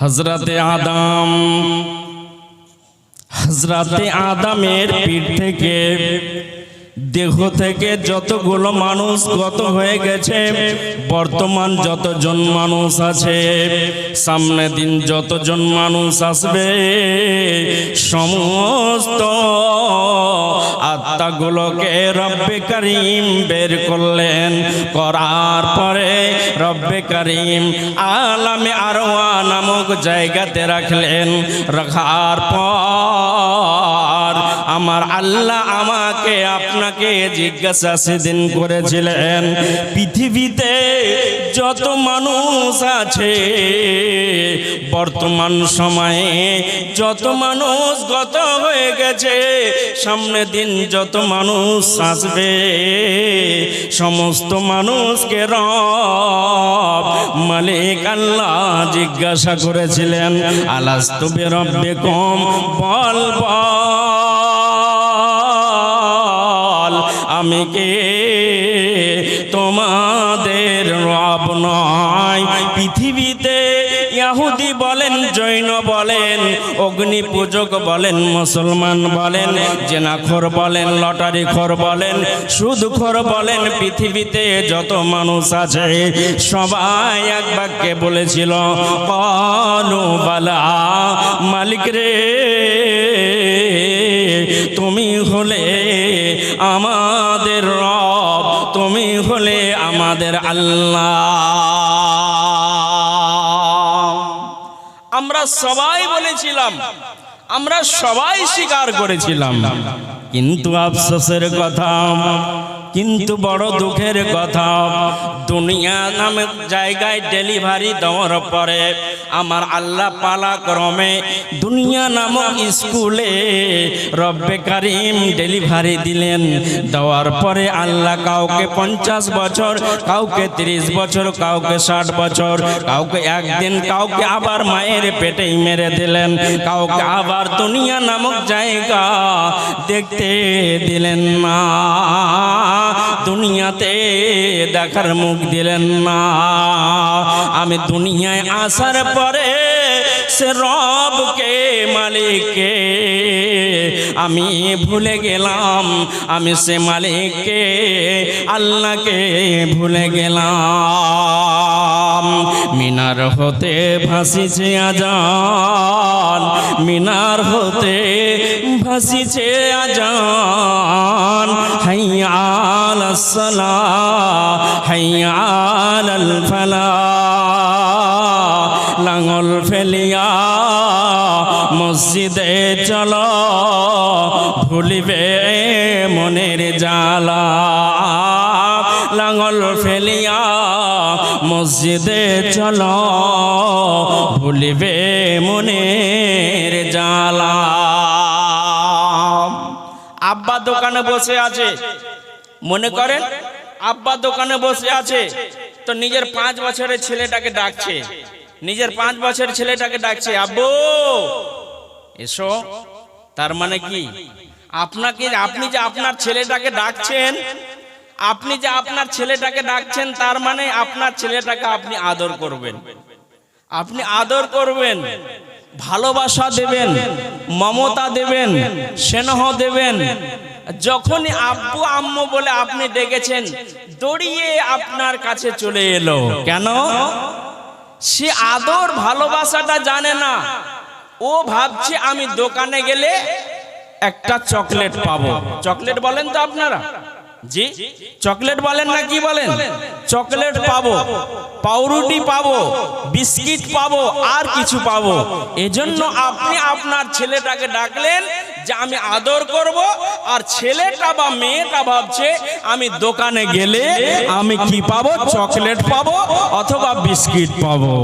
হজরতে আদাম হজরতে আদামের পিঠ থেকে দেহ থেকে যতগুলো মানুষ গত হয়ে গেছে, বর্তমান যতজন মানুষ আছে, সামনে দিন যতজন মানুষ আসবে, সমস্ত আত্মাগুলোকে রব্বে করিম বের করলেন। করার পরে রব্বে করিম আলামে আরোয়া নামক জায়গাতে রাখলেন। রাখার পর আমার আল্লাহ আমাকে আপনাকে জিজ্ঞাসা সেদিন করেছিলেন, পৃথিবীতে যত মানুষ আছে, বর্তমান সময়ে যত মানুষ গত হয়ে গেছে, সামনে দিন যত মানুষ আসবে, সমস্ত মানুষকে রব, মালিক আল্লাহ জিজ্ঞাসা করেছিলেন আলাস্তবে রব্বে কম বল বল। আমি কে তোমাদের রব নয়। পৃথিবীতে ইয়াহুদি বলেন, জৈন বলেন অগ্নি পূজক বলেন, মুসলমান বলেন, জেনাখোর বলেন লটারি খোর বলেন, সুদখোর বলেন, পৃথিবীতে যত মানুষ আছে, সবাই এক বাক্যে বলেছিল মালিক রে, তুমি হলে আমাদের রব, তুমি হলে আমাদের আল্লাহ। আমরা সবাই বলেছিলাম, আমরা সবাই স্বীকার করেছিলাম। কিন্তু আফসোসের কথা কিন্তু বড় দুঃখের কথা, দুনিয়া নামক জায়গায় ডেলিভারি দেওয়ার পরে আমার আল্লাহ পালা ক্রমে দুনিয়া নামক স্কুলে রব্বে কারিম ডেলিভারি দিলেন। দেওয়ার পরে আল্লাহ কাউকে পঞ্চাশ বছর, কাউকে তিরিশ বছর, কাউকে ষাট বছর, কাউকে একদিন, কাউকে আবার মায়ের পেটেই মেরে দিলেন। কাউকে আবার দুনিয়া নামক জায়গা দেখতে দিলেন না দুনিয়াতে দেখার মুখ দিলেন না। আমি দুনিয়ায় আসার পরে সে রবকে মালিককে? আমি ভুলে গেলাম, আমি সে মালিককে, আল্লাহকে ভুলে গেলাম। মিনার হতে ভাসিছে আজান, মিনার হতে ভাসিছে আজান। হাইয়াল সালা হাইয়াল ফালা লাঙল ফেলিয়া মসজিদে চল, ভুলিবে মনের জালা লাঙল ফেলিয়া মসজিদে চল, ভুলিবে মনের জালা আব্বা দোকানে বসে আছে। মনে করেন? আব্বা দোকানে বসে আছে। তো নিজের পাঁচ বছরের ছেলেটাকে ডাকছে। নিজের পাঁচ বছরের ছেলেটাকে ডাকছে আব্বু! এসো। তার মানে কি? আপনাকে আপনি যে আপনার ছেলেটাকে ডাকছেন আপনি যে আপনার ছেলেটাকে ডাকছেন তার মানে আপনার ছেলেটাকে আপনি আদর করবেন। আপনি আদর করবেন ভালোবাসা দেবেন মমতা দেবেন স্নেহ দেবেন। যখনই আব্বু আম্মু বলে আপনি ডেকেছেন দড়িয়ে আপনার কাছে চলে এলো। কেন? সে আদর ভালোবাসাটা জানে না। ও ভাবছে আমি দোকানে গেলে একটা চকলেট পাবো। চকলেট বলেন তো আপনারা? জি? চকলেট বলেন না কি বলেন? চকলেট পাবো, পাউরুটি পাবো, বিস্কিট পাবো, আর কিছু পাবো। এজন্য আপনি আপনার ছেলেটাকে ডাকলেন যে আমি আদর করব, আর ছেলেটা বা মেয়েটা ভাবছে, আমি দোকানে গেলে আমি কি পাবো? চকলেট পাবো অথবা বিস্কিট পাবো?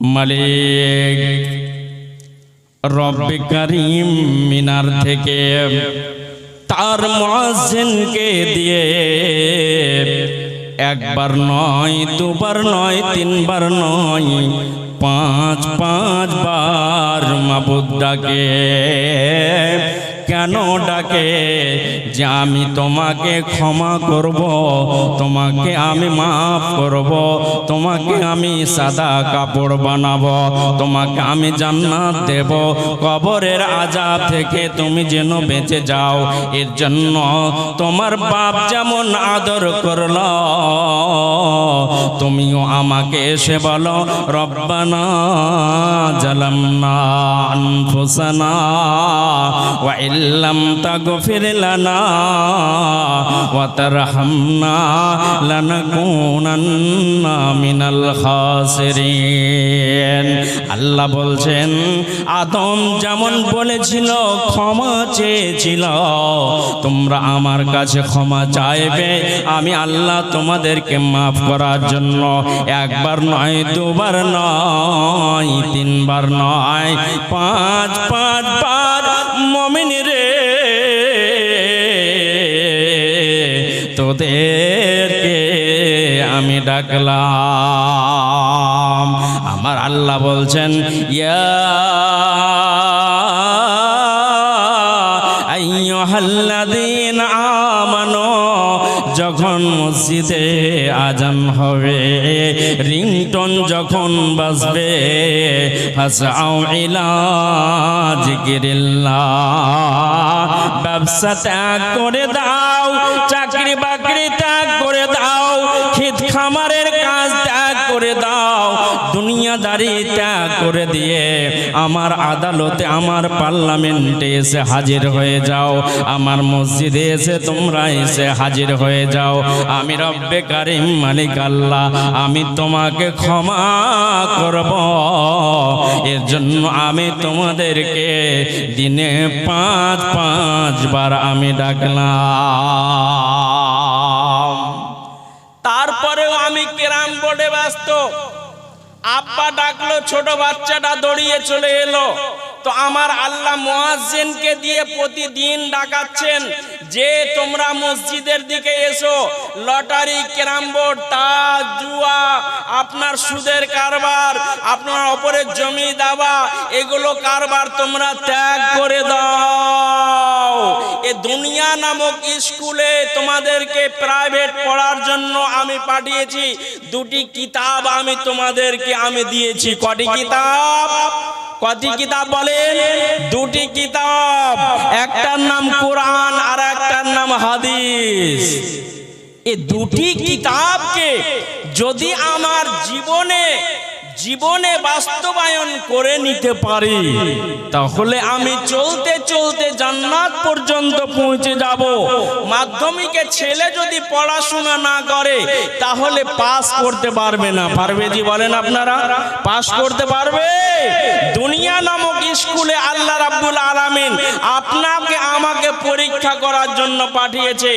মালিক, রব্বে করিম মিনার থেকে তার মহাজনকে দিয়ে একবার নয়, দুবার নয়, তিনবার নয় পাঁচ পাঁচ বার মাবুদ ডাকে কেন ডাকে? যে আমি তোমাকে ক্ষমা করব, তোমাকে আমি মাফ করব, তোমাকে আমি সাদা কাপড় বানাবো, তোমাকে আমি জান্নাত দেব। কবরের আজাব থেকে তুমি যেন বেঁচে যাও, এর জন্য তোমার বাপ যেমন আদর করল তুমিও আমাকে এসে বলো, রব্বানা জালামনা আনফুসানা ওয়া ইল্লাম তাগফির লানা ওয়া তারহামনা লানাকুনান্না মিনাল খাসিরিন। আল্লাহ বলছেন, আদম যেমন বলেছিল, ক্ষমা চেয়েছিল, তোমরা আমার কাছে ক্ষমা চাইবে, আমি আল্লাহ তোমাদেরকে মাফ করার জন্য একবার নয়, দুবার নয়, তিনবার নয়, পাঁচ পাঁচ বার মমিন রে। তোদেরকে আমি ডাকলাম। আমার আল্লাহ বলছেন, ইয়া আইয়ুহাল্লাযীন আমানু, যখন মসজিদে আজান হবে রিংটন যখন বাজবে হাসাও ইলা জিকিরিল্লাহ ব্যবসা ত্যাগ করে দাও চাকরি বাকরি দুনিয়াদারি ত্যাগ করে দিয়ে আমার আদালতে, আমার পার্লামেন্টে এসে হাজির হয়ে যাও। আমার মসজিদে এসে তোমরা এসে হাজির হয়ে যাও। আমি রব্বে কারিম মালিক আল্লাহ, আমি তোমাকে ক্ষমা করব। এর জন্য আমি তোমাদেরকে দিনে পাঁচ পাঁচ বার আমি ডাকলাম। তারপরেও আমি কেরাম বোর্ডে ব্যস্ত। আব্বা ডাকলো, ছোট বাচ্চাটা দড়িয়ে চলে এলো। তো আমার আল্লাহ মুয়াজ্জিনকে দিয়ে প্রতিদিন ডাকাচ্ছেন, যে তোমরা মসজিদের দিকে এসো, লটারি, ক্যারাম বোর্ড তাজ জুয়া, আপনার সুদের কারবার, আপনার অপরের জমি দাবা, এগুলো কারবার তোমরা ত্যাগ করে দাও। এ দুনিয়া নামক স্কুলে তোমাদেরকে প্রাইভেট পড়ার জন্য আমি পাঠিয়েছি। দুটি কিতাব আমি তোমাদেরকে আমি দিয়েছি। কটি কিতাব? কটি কিতাব বলেন? দুটি কিতাব। একটার নাম কোরআন আর একটার নাম হাদিস। এ দুটি কিতাবকে যদি আমার জীবনে জীবনে বাস্তবায়ন করে নিতে পারি, তাহলে আমি চলতে চলতে জান্নাত পর্যন্ত পৌঁছে যাব। মাধ্যমিকে ছেলে যদি পড়াশোনা না করে, তাহলে পাস করতে পারবে না। পারবে জি বলেন আপনারা? পাস করতে পারবে? দুনিয়া নামক স্কুলে আল্লাহ রাব্বুল আলামিন আপনাকে, আমাকে পরীক্ষা করার জন্য পাঠিয়েছে।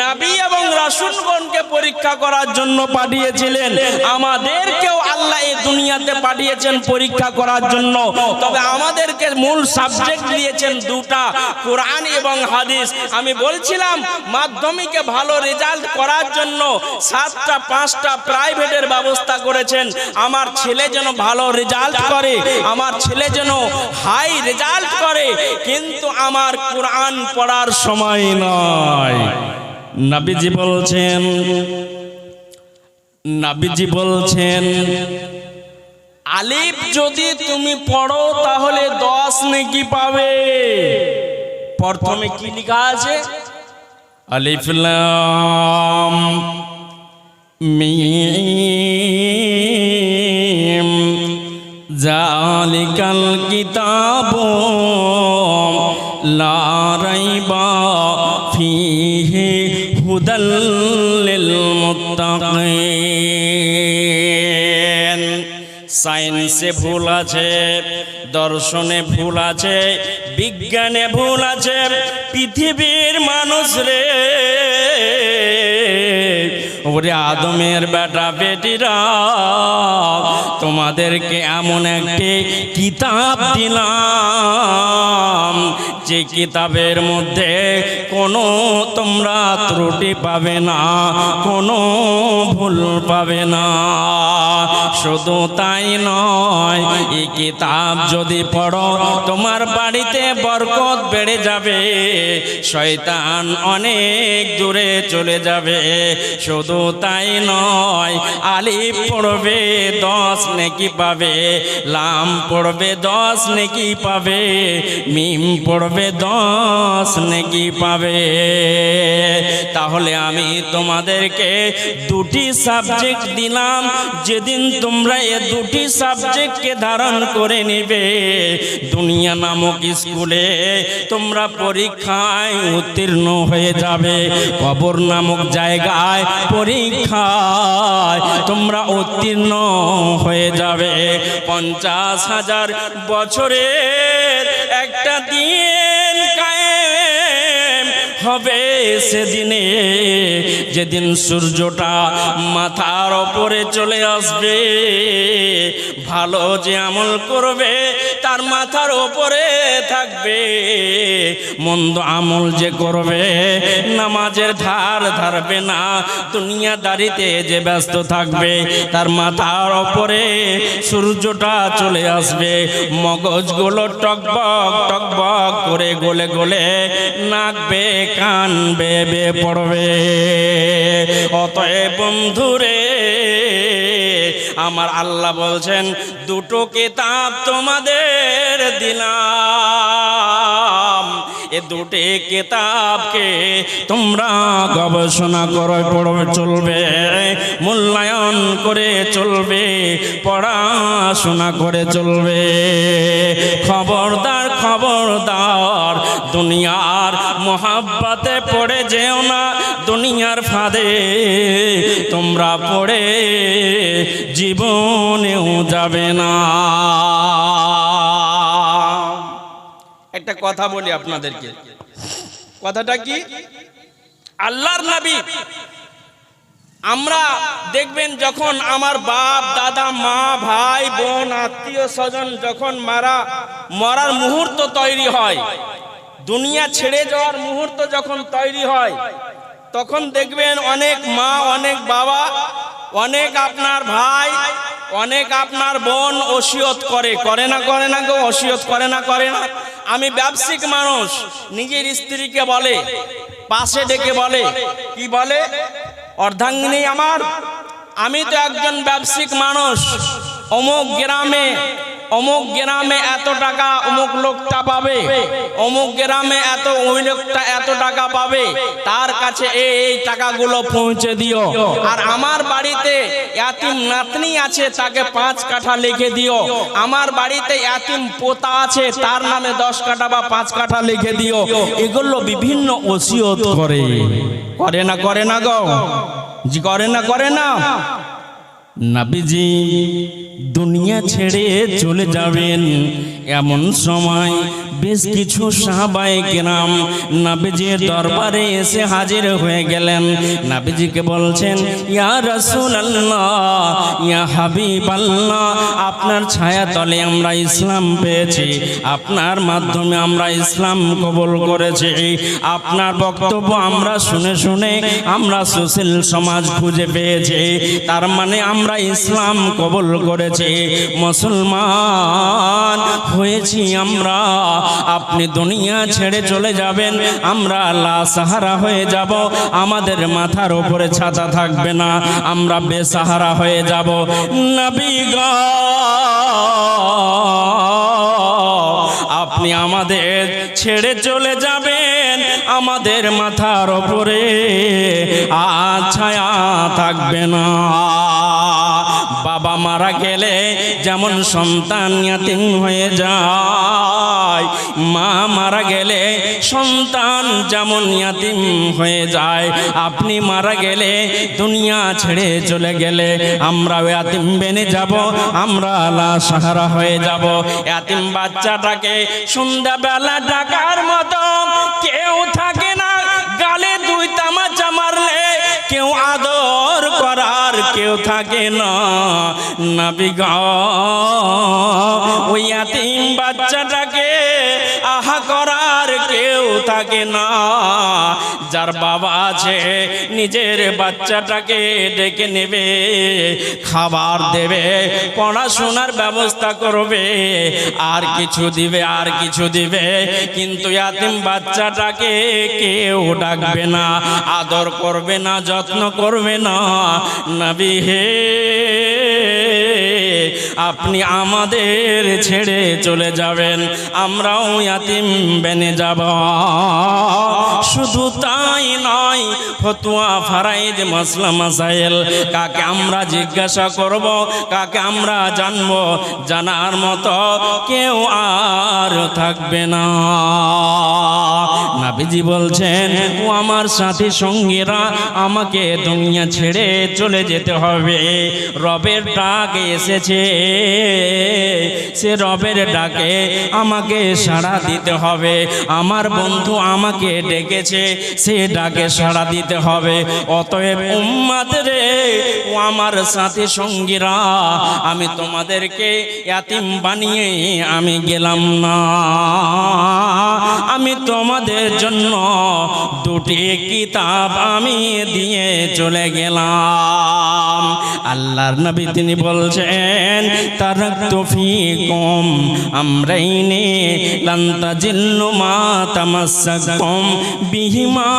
নবী এবং রাসূলগণকে পরীক্ষা করার জন্য পাঠিয়েছিলেন। আমাদেরকেও আল্লাহ এই দুনিয়াতে পাঠিয়েছেন পরীক্ষা করার জন্য। তবে আমাদেরকে মূল সাবজেক্ট দিয়েছেন দুটা, কোরআন এবং হাদিস। আমি বলছিলাম, মাধ্যমিকে ভালো রেজাল্ট করার জন্য সাতটা, পাঁচটা প্রাইভেটের ব্যবস্থা করেছেন। আমার ছেলে যেন ভালো রেজাল্ট করে, আমার ছেলে যেন হাই রেজাল্ট করে, কিন্তু আমার কোরআন পড়ার সময় নয় নবীজি বলছেন, নাবিজি বলছেন আলিফ যদি তুমি পড়ো, তাহলে দশ নেকি পাবে। প্রথমে কি লেখা আছে? আলিফ লাম মিম জালিকাল কিতাবু লা রাইবা ফিহি হুদাল সায়েন্সে ভুল আছে, দর্শনে ভুল আছে, বিজ্ঞানে ভুল আছে, পৃথিবীর মানুষ রে। ওরে আদমের বেটা বেটিরা, তোমাদেরকে এমন একটি কিতাব দিলাম যে কিতাবের মধ্যে কোনো তোমরা ত্রুটি পাবে না, কোনো ভুল পাবে না। শুধু তাই নয়, এই কিতাব যদি পড়ো, তোমার বাড়িতে বরকত বেড়ে যাবে, শয়তান অনেক দূরে চলে যাবে। শুধু তাই নয়, আলিফ পড়বে, দশ নেকি পাবে, লাম পড়বে, দশ নেকি পাবে, মিম পড়বে দশ নেকি পাবে। তাহলে আমি তোমাদেরকে দুটি সাবজেক্ট দিলাম। যেদিন তোমরা এ দুটি সাবজেক্টকে ধারণ করে নিবে, দুনিয়া নামক স্কুলে তোমরা পরীক্ষায় উত্তীর্ণ হয়ে যাবে। কবর নামক জায়গায় পরীক্ষায় তোমরা উত্তীর্ণ হয়ে যাবে। পঞ্চাশ হাজার বছরের একটা কায়েম হবে সেদিনে। যেদিন সূর্যটা মাথার ওপরে চলে আসবে, ভালো যে আমল করবে, তার মাথার ওপরে থাকবে। মন্দ আমল যে করবে, নামাজের ধার ধারবে না, দুনিয়াদারিতে যে ব্যস্ত থাকবে, তার মাথার ওপরে সূর্যটা চলে আসবে। মগজগুলো টকবক টকবক করে গলে গলে নাকবে কান বেবে পড়বে। অতএব বন্ধুরে আমার আল্লাহ বলছেন দুটো কিতাব তোমাদের দিলাম। এ দুটি কিতাবকে তোমরা গবেষণা করে পড়বে চলবে, মূল্যায়ন করে চলবে, পড়াশোনা করে চলবে। খবরদার খবরদার, দুনিয়ার মোহাব্বাতে পড়ে যেও না, দুনিয়ার ফাঁদে তোমরা পড়ে জীবনেও যাবে না। একটা কথা বলি আপনাদেরকে। কথাটা কি? আল্লাহর নবী। আমরা দেখবেন যখন আমার বাপ, দাদা, মা, ভাই, বোন, আত্মীয় স্বজন যখন মারা, মরার মুহূর্ত তৈরি হয়, দুনিয়া ছেড়ে যাওয়ার মুহূর্ত যখন তৈরি হয়, তখন দেখবেন অনেক মা, অনেক বাবা, অনেক আপনার ভাই, অনেক আপনার বোন ওসিয়ত করে করে না করে না গো ওসিয়ত করে না করে না। আমি ব্যবসায়িক মানুষ। নিজের স্ত্রীকে বলে, পাশে ডেকে বলে, কি বলে? অর্ধাঙ্গিনী আমার, আমি তো একজন ব্যবসায়িক মানুষ। অমুক গ্রামে অমুক গ্রামে এত টাকা অমুক লোকটা পাবে, অমুক গ্রামে এত, ওই লোকটা এত টাকা পাবে, তার কাছে এই এই টাকাগুলো পৌঁছে দিও। আর আমার বাড়িতে এতিম নাতনি আছে, তাকে পাঁচ কাঠা লিখে দিও। আমার বাড়িতে এতিম পোতা আছে, তার নামে দশ কাঠা বা পাঁচ কাঠা লিখে দিও। এগুলো বিভিন্ন ওসিয়ত করে। করে না করে না গো। করে না করে না। নাবিজি, দুনিয়া ছেড়ে চলে যাবেন। এমন সময় বেশ কিছু সাহাবাই কেরাম নাবিজির দরবারে এসে হাজির হয়ে গেলেন। নাবিজিকে বলছেন, ইয়া রাসূল আল্লাহ ইয়া হাবিব আল্লাহ আপনার ছায়া তলে আমরা ইসলাম পেয়েছি। আপনার মাধ্যমে আমরা ইসলাম কবুল করেছি। আপনার বক্তব্য আমরা শুনে শুনে আমরা সুশীল সমাজ খুঁজে পেয়েছি। তার মানে আমরা ইসলাম কবল করেছি, মুসলমান হয়েছি আমরা। আপনি দুনিয়া ছেড়ে চলে যাবেন, আমরা সাহারা হয়ে যাব, আমাদের মাথার উপরে ছাতা থাকবে না, আমরা বেসাহারা হয়ে যাব। নবী গো, আপনি আমাদের ছেড়ে চলে যাবেন, আমাদের মাথার ওপরে আর ছায়া থাকবে না। বাবা মারা গেলে যেমন সন্তান ইয়াতিম হয়ে যায়, মা মারা গেলে সন্তান যেমন ইয়াতিম হয়ে যায়। আপনি মারা গেলে দুনিয়া ছেড়ে চলে গেলে আমরা ইয়াতিম বেনে যাব, আমরা সাহারা হয়ে যাব। ইয়াতিম বাচ্চাটাকে সন্ধ্যাবেলা ডাকার মতো কেউ থাকে না, গালে দুই তামাচা মারলে কেউ আদর করার কেউ থাকে না। নাবি ওই আতিম বাচ্চাটাকে আহা করার থাকে না। যার বাবা আছে, নিজের বাচ্চাটাকে ডেকে নেবে, খাবার দেবে, পড়াশোনার ব্যবস্থা করবে, আর কিছু দিবে, আর কিছু দিবে। কিন্তু ইয়াতিম বাচ্চাটাকে কেউ ডাকবে না, আদর করবে না, যত্ন করবে না। নবী হে, আপনি আমাদের ছেড়ে চলে যাবেন, আমরাও ইয়াতিম বেনে যাব। শুধু তাই নয়, ফতুয়া ফারাইজ মাসলা মাসাইল। কাকে আমরা জিজ্ঞাসা করব, কাকে আমরা জানব, জানার মতো কেউ আর থাকবে না। নাবিজি বলছেন, ও আমার সাথী সঙ্গীরা, আমাকে দুনিয়া ছেড়ে চলে যেতে হবে। রবের ডাক এসেছে। সে রবের ডাকে আমাকে সাড়া দিতে হবে। আমার বন্ধু আমাকে ডেকেছে, সে ডাকে সাড়া দিতে হবে। অতএব উম্মাদ রে, ও আমার সাথী সঙ্গীরা, আমি তোমাদেরকে ইয়াতিম বানিয়ে আমি গেলাম না। আমি তোমাদের জন্য দুটি কিতাব আমি দিয়ে চলে গেলাম। আল্লাহর নবী তিনি বলছেন তার তফি কম আমরাইনে লান্তা জিল্লু মা তামাসাকুম বিহিমা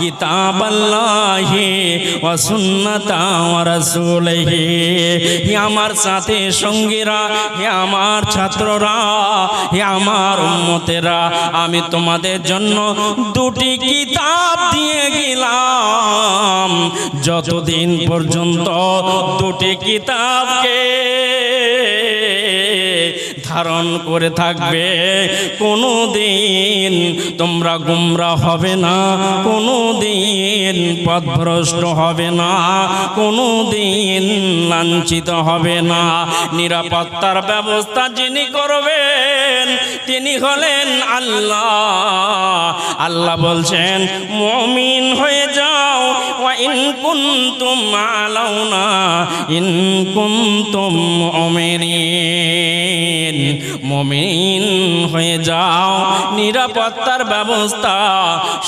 কিতাব আল্লাহি ওয়া সুন্নাতা ওয়া রাসূলিহি। হে আমার সাথে সঙ্গীরা, হে আমার ছাত্ররা, হে আমার উম্মতেরা, আমি তোমাদের জন্য দুটি কিতাব দিয়ে গেলাম। যতদিন পর্যন্ত দুটি কিতাবকে ধারণ করে থাকবে। কোনো দিন তোমরা গুমরা হবে না কোনো দিন পথভ্রষ্ট হবে না কোনো দিন লাঞ্ছিত হবে না। নিরাপত্তার ব্যবস্থা যিনি করবেন, তিনি হলেন আল্লাহ। আল্লাহ বলছেন, মমিন হয়ে যাও ইন কুনতুম আলাউনা, ইন কুনতুম মুমিনিন। মুমিন হয়ে যাও। নিরাপত্তার ব্যবস্থা,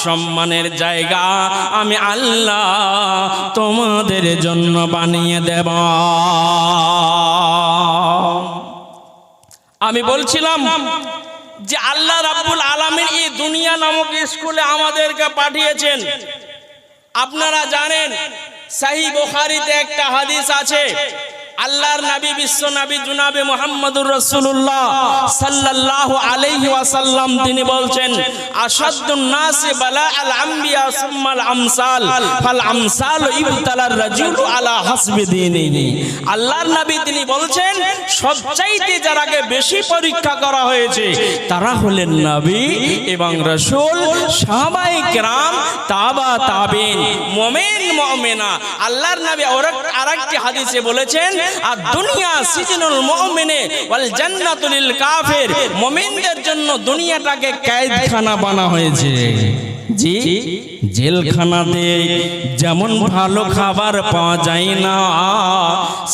সম্মানের জায়গা আমি আল্লাহ তোমাদের জন্য বানিয়ে দেব। আমি বলছিলাম যে আল্লাহ রাব্বুল আলামিন এই দুনিয়া নামক স্কুলে আমাদেরকে পাঠিয়েছেন। আপনারা জানেন, সাহি বুখারীতে একটা হাদিস আছে আল্লাহর নবী, বিশ্ব নবী, জুনাবে মুহাম্মদুর রাসূলুল্লাহ সাল্লাল্লাহু আলাইহি ওয়াসাল্লাম, তিনি বলছেন আসাদুন নাসি বালা আল আম্বিয়া সুম্মাল আমসাল, ফাল আমসাল ইবতালার রাজুল আলা হাসবি দীনিহি। আল্লাহর নবী তিনি বলছেন, সবচাইতে যারাকে বেশি পরীক্ষা করা হয়েছে, তারা হলেন নবী এবং রাসূল, সাহাবায়ে কেরাম, তাবা, তাবিন, মুমিন, মুমিনা। আল্লাহর নবী আরেকটি হাদিসে বলেছেন আর দুনিয়া সিজনুল মুমিনে ওয়াল জান্নাতুল কাফির। মুমিনদের জন্য দুনিয়াটাকে কয়েদখানা বানা হয়েছে। জি, জেলখানাতে যেমন ভালো খাবার পাওয়া যায় না,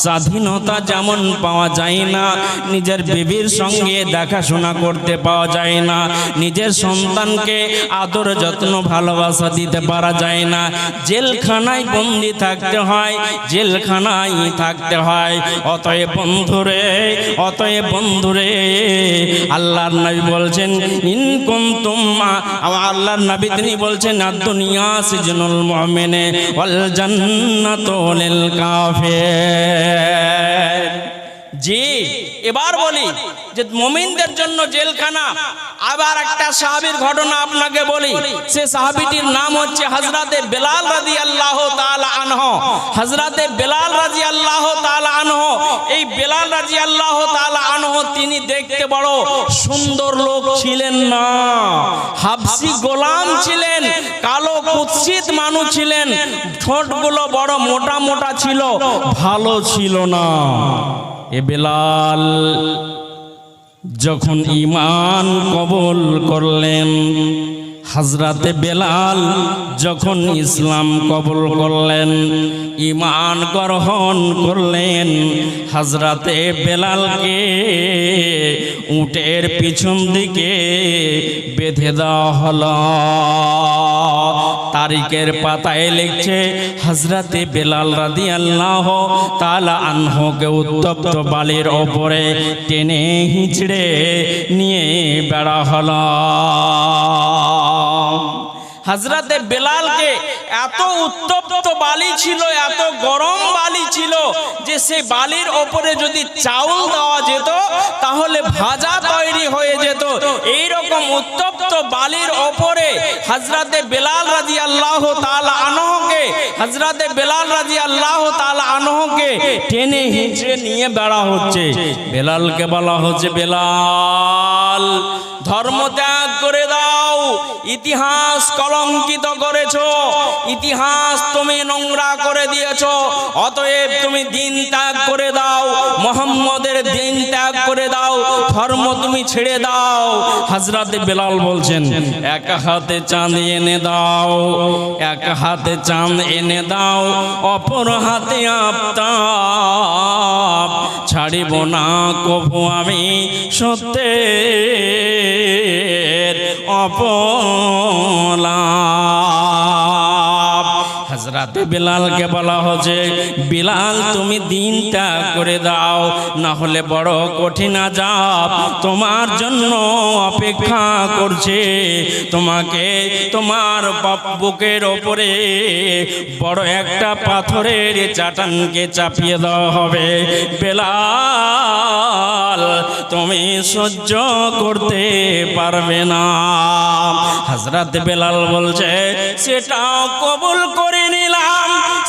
স্বাধীনতা যেমন পাওয়া যায় না, নিজের বিবির সঙ্গে দেখাশোনা করতে পাওয়া যায় না, নিজের সন্তানকে আদর যত্ন ভালোবাসা দিতে পারা যায় না। জেলখানায় বন্দি থাকতে হয়, জেলখানায় থাকতে হয়। অতএব বন্ধুরে অতএব বন্ধুরে, আল্লাহর নবী বলছেন, ইন কুনতুম আল্লাহর নবী তিনি বলছেন আর দুনিয়া সিজনুল মুমিনে ওয়াল জান্নাতু লিল কাফির জি, এবার বলি যে মমিনদের জন্য জেলখানা। আবার একটা সাহাবির ঘটনা আপনাকে বলি। সে সাহাবিটির নাম হচ্ছে হজরতে বেলাল রাজি আল্লাহ আনহ। হজরতে বেলাল রাজি আল্লাহ আনহ। এই বেলাল রাজি আল্লাহ আনহ, তিনি দেখতে বড় সুন্দর লোক ছিলেন না। হাবসি গোলাম ছিলেন, কালো কুৎসিত মানুষ ছিলেন, ঠোঁটগুলো বড় মোটা মোটা ছিল, ভালো ছিল না। এ বেলাল যখন ইমান কবল করলেন হজরতে বেলাল যখন ইসলাম কবুল করলেন ইমান গ্রহণ করলেন হজরতে বেলালকে উটের পিছন দিকে বেঁধে দেওয়া হলো। তারিখের পাতায় লিখছে হজরতে বেলাল রাদি আল্লাহ তালা আনহকে উত্তপ্ত বালির ওপরে টেনে হিঁচড়ে নিয়ে বেড়া হলো। হজরতে বেলালকে এত উত্তপ্ত বালি ছিল, এত গরম বালি ছিল যে সেই বালির ওপরে যদি চাউল দেওয়া যেত, তাহলে ভাজা তৈরি হয়ে যেত। এই রকম উত্তপ্ত বালির ওপরে হজরতে বেলাল রাজি আল্লাহ তালা আনহকে হজরতে বেলাল রাজি আল্লাহ তালা আনহকে টেনে হিঁচড়ে নিয়ে বেড়া হচ্ছে। বেলালকে বলা হচ্ছে, বেলাল, ধর্ম ত্যাগ করে দাও। ইতিহাস কলঙ্কিত করেছ। ইতিহাস তুমি নোংরা করে দিয়েছ। অতএব তুমি দিন ত্যাগ করে দাও। মোহাম্মদের দিন ত্যাগ করে দাও। ধর্ম তুমি ছেড়ে দাও। হজরত বেলাল বলছেন, এক হাতে চাঁদ এনে দাও। এক হাতে চাঁদ এনে দাও। অপর হাতে আফতাব। ছাড়িব না কভু আমি সত্যের অপলা। হজরতে বিলালকে বলা হচ্ছে বিলাল, তুমি দিনটা করে দাও না হলে বড় কঠিন আজাব তোমার জন্য অপেক্ষা করছে। তোমাকে তোমার বুকের ওপরে বড় একটা পাথরের চাটানকে চাপিয়ে দেওয়া হবে। বেলাল, তুমি সহ্য করতে পারবে না। হজরত বেলাল বলছে, সেটাও কবুল করে নিলাম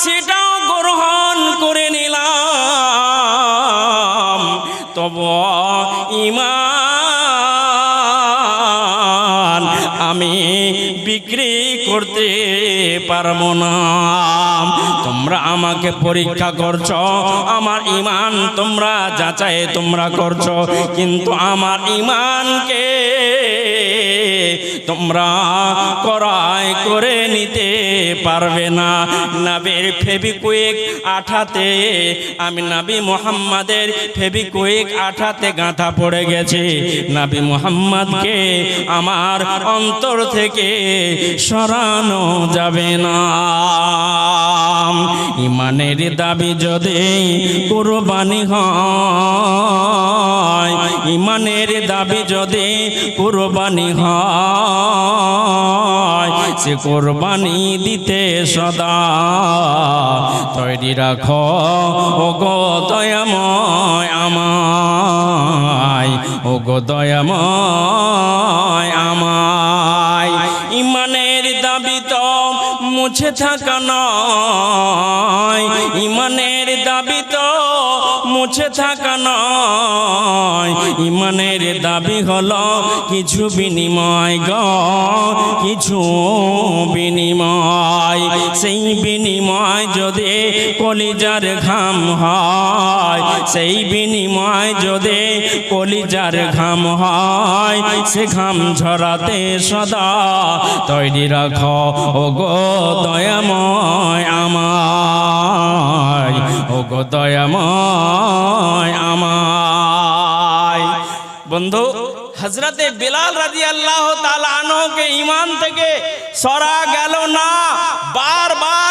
সেটাও গ্রহণ করে নিলাম তব ইমান আমি বিক্রি করতে পারব না। তোমরা আমাকে পরীক্ষা করছ, আমার ইমান তোমরা যাচাই তোমরা করছ, কিন্তু আমার ইমানকে তোমরা করায় করে নিতে পারবে না। নাবির ফেবিকুইক আঠাতে, আমি নাবি মোহাম্মদের ফেবিকুইক আঠাতে গাঁথা পড়ে গেছে। নাবি মোহাম্মদকে আমার অন্তর থেকে সরানো যাবে না। ইমানের দাবি যদি কুরবানি হয়, ইমানের দাবি যদি কুরবানি হয়, সে কোরবানি দিতে সদা তৈরি রাখো। ও গো দয়াময় আমায় ও গো দয়াময় আমায়। মুছে থাকা নয়। ইমানের দাবি মুছে থাকা নয়। ইমানের দাবি হলো কিছু বিনিময় গ, কিছু বিনিময়। সেই বিনিময় যদি কলিজার ঘাম হয়, সেই বিনিময় যদি কলিজার ঘাম হয়, সে ঘাম ঝরাতে সদা তৈরি রাখ। ও গো দয়াময় আমায় ও গো দয়াময় আমায়। বন্ধু হজরতে বিলাল রাজি আল্লাহ তালানকে ইমান থেকে সরা গেল না। বারবার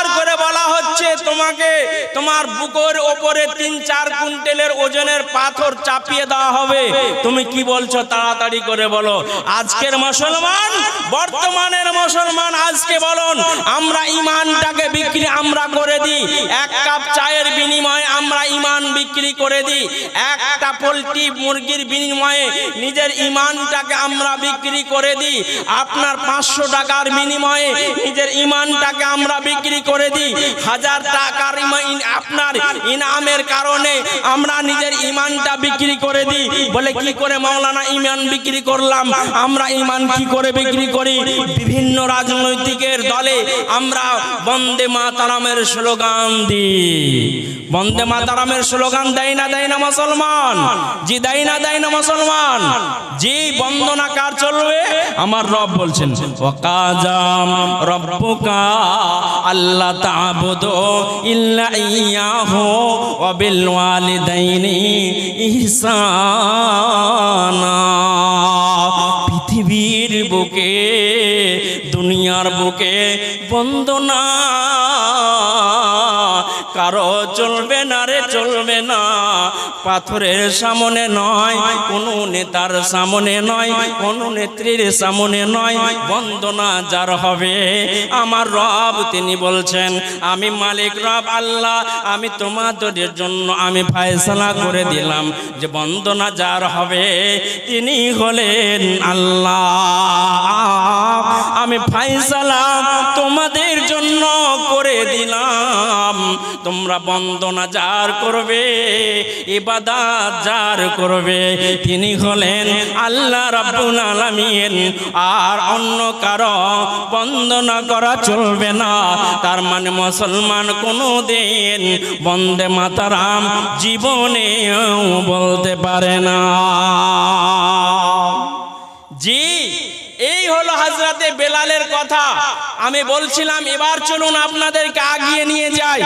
তোমাকে তোমার বুকের ওপরে তিন, চার কুইন্টেলের ওজনের পাথর চাপিয়ে দেওয়া হবে। তুমি কি বলছো তাড়াতাড়ি করে বলো। আজকের মুসলমান, বর্তমানের মুসলমান, আজকে বলুন, আমরা ইমানটাকে বিক্রি আমরা করে দিই। এক কাপ চায়ের বিনিময়ে আমরা ইমান বিক্রি করে দিই। একটা পোলট্রি মুরগির বিনিময়ে নিজের ইমানটাকে আমরা বিক্রি করে দিই। আপনার পাঁচশো টাকার বিনিময়ে নিজের ইমানটাকে আমরা বিক্রি করে দিই। হাজার আপনার ইনামের কারণে আমরা নিজের ইমানটা বিক্রি করে দিই। বলে কি করে মাওলানা ইমান বিক্রি করলাম? আমরা ইমান কি করে বিক্রি করি? বিভিন্ন রাজনৈতিকের দলে আমরা বন্দে মাতারামের স্লোগান দিই। বন্দে মাতারামের স্লোগান দেয় না দেয় না মুসলমান? জি, দেয় না দেয় না মুসলমান? জি বন্দনা কার চলবে। আমার রব বলছেন ওয়াকাজাম রব্বুকা আল্লাহ তা'বুদু ইল্লা ইয়াহু ওয়া বিল ওয়ালিদাইনি ইহসানা। পৃথিবীর বুকে দুনিয়ার বুকে বন্দনা কারও চলবে না রে, চলবে না। পাথরের সামনে নয়, কোনো নেতার সামনে নয়, কোনো নেত্রীর সামনে নয়। বন্দনা যার হবে, আমার রব তিনি বলছেন, আমি মালিক রব আল্লাহ, আমি তোমাদের জন্য আমি ফায়সালা করে দিলাম। যে বন্দনা যার হবে, তিনি হলেন আল্লাহ। আমি ফায়সালা তোমাদের জন্য করে দিলাম। তোমরা বন্দনা যার করবে, ইবাদাত যার করবে, তিনি হলেন আল্লাহ রাব্বুল আলামিন। আর অন্য কারও বন্দনা করা চলবে না। তার মানে মুসলমান কোনো দিন বন্দে মাতারাম জীবনেও বলতে পারে না। জি। এই হলো হাজরাতে বেলালের কথা। আমি বলছিলাম, এবার চলুন আপনাদেরকে আগিয়ে নিয়ে যাই।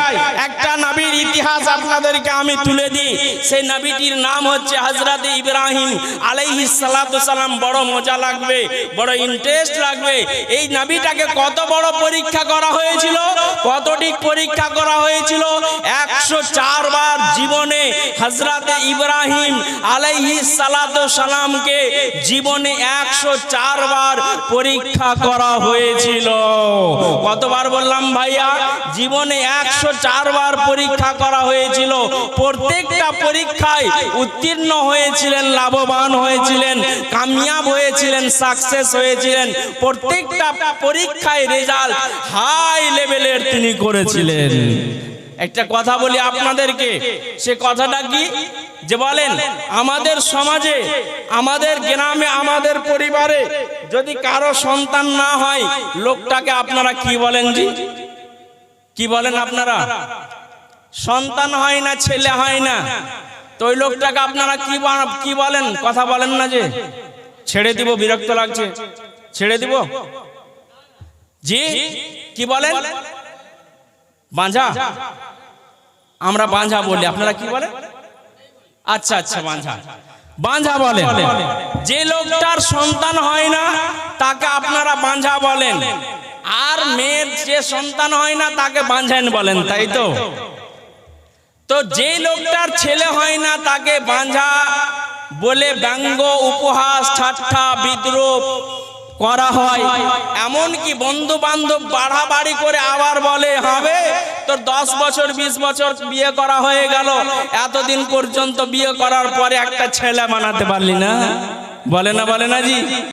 একটা নবীর ইতিহাস আপনাদেরকে আমি তুলে দিই। সেই নবীটির নাম হচ্ছে হাজরাতে ইব্রাহিম আলাইহিস সালাতু সালাম। বড় মজা লাগবে, বড় ইন্টারেস্ট লাগবে। এই নবীটাকে কত বড় পরীক্ষা করা হয়েছিল? কতটি পরীক্ষা করা হয়েছিল? একশো চার বার জীবনে হজরতে ইব্রাহিম আলাইহিস সালাতু সালামকে জীবনে একশো চার বার পরীক্ষা করা হয়েছিল? কতবার বললাম, ভাইয়া, জীবনে একশো চার বার পরীক্ষা করা হয়েছিল। প্রত্যেকটা পরীক্ষায় উত্তীর্ণ হয়েছিলেন, লাভবান হয়েছিলেন, কামিয়াব হয়েছিলেন সাকসেস হয়েছিলেন। প্রত্যেকটা পরীক্ষায় রেজাল্ট হাই লেভেলের তিনি করেছিলেন। একটা কথা বলি আপনাদেরকে। সে কথাটা কি? যে বলেন, আমাদের সমাজে, আমাদের গ্রামে, আমাদের পরিবারে যদি কারও সন্তান না হয়, লোকটাকে আপনারা কি বলেন জি? কি বলেন আপনারা? সন্তান হয় না, ছেলে হয় না, তো ওই লোকটাকে আপনারা কি কি বলেন? কথা বলেন না যে। ছেড়ে দিব, বিরক্ত লাগছে। ছেড়ে দিব? জি? কি বলেন? বাঁঝা? আমরা বাঁঝা বলি, আপনারা কি বলেন? আচ্ছা আচ্ছা বাঁঝা। বাঁঝা বলেন। যে লোকটার সন্তান হয় না, তাকে আপনারা বাঁঝা বলেন। আর মেয়ের যে সন্তান হয় না, তাকে বাঁঝান বলেন, তাই তো? তো যে লোকটার ছেলে হয় না, তাকে বাঁঝা বলে ব্যঙ্গ, উপহাস, ঠাট্টা বিদ্রুপ করা হয়। এমন কি বন্ধু বান্ধব বাড়াবাড়ি করে আবার বলে, হবে? তোর দশ বছর, বিশ বছর বিয়ে করা হয়ে গেল। এতদিন পর্যন্ত বিয়ে করার পরে একটা ছেলে বানাতে পারলি না? বলে না বলে না জি।